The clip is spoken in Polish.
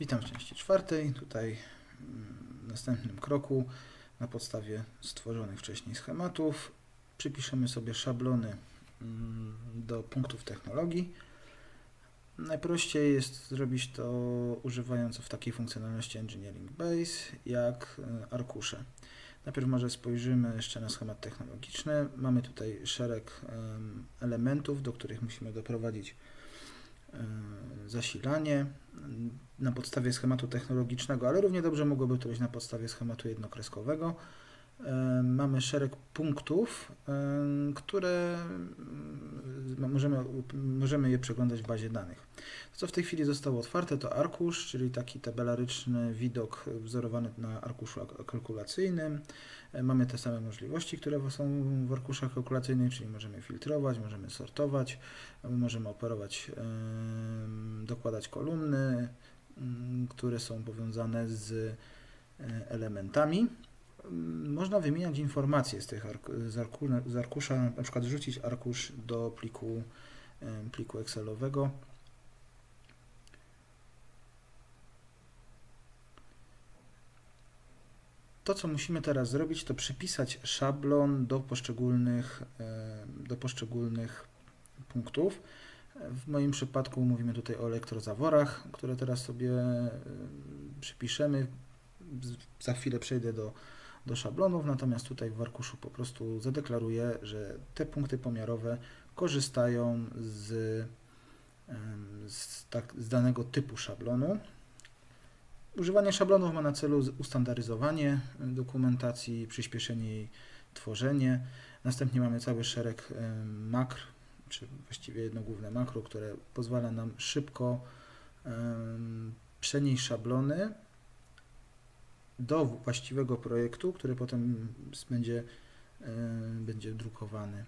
Witam w części czwartej. Tutaj mm, w następnym kroku na podstawie stworzonych wcześniej schematów przypiszemy sobie szablony mm, do punktów technologii. Najprościej jest zrobić to używając w takiej funkcjonalności Engineering Base jak e, arkusze. Najpierw może spojrzymy jeszcze na schemat technologiczny. Mamy tutaj szereg em, elementów, do których musimy doprowadzić e, zasilanie na podstawie schematu technologicznego, ale równie dobrze mogłoby to być na podstawie schematu jednokreskowego. Mamy szereg punktów, które możemy, możemy je przeglądać w bazie danych. Co w tej chwili zostało otwarte, to arkusz, czyli taki tabelaryczny widok wzorowany na arkuszu kalkulacyjnym. E, Mamy te same możliwości, które są w arkuszach kalkulacyjnych, czyli możemy filtrować, możemy sortować, możemy operować, dokładać kolumny, mm, które są powiązane z e, elementami. Mm, Można wymieniać informacje z, tych z, arku z arkusza, na przykład wrzucić arkusz do pliku, em, pliku Excelowego. To, co musimy teraz zrobić, to przypisać szablon do poszczególnych, e, do poszczególnych punktów. W moim przypadku mówimy tutaj o elektrozaworach, które teraz sobie e, przypiszemy. Za chwilę przejdę do, do szablonów, natomiast tutaj w arkuszu po prostu zadeklaruję, że te punkty pomiarowe korzystają z, z, tak, z danego typu szablonu. Używanie szablonów ma na celu ustandaryzowanie dokumentacji, przyspieszenie jej tworzenie. Następnie mamy cały szereg makr, czy właściwie jedno główne makro, które pozwala nam szybko przenieść szablony do właściwego projektu, który potem będzie, będzie drukowany.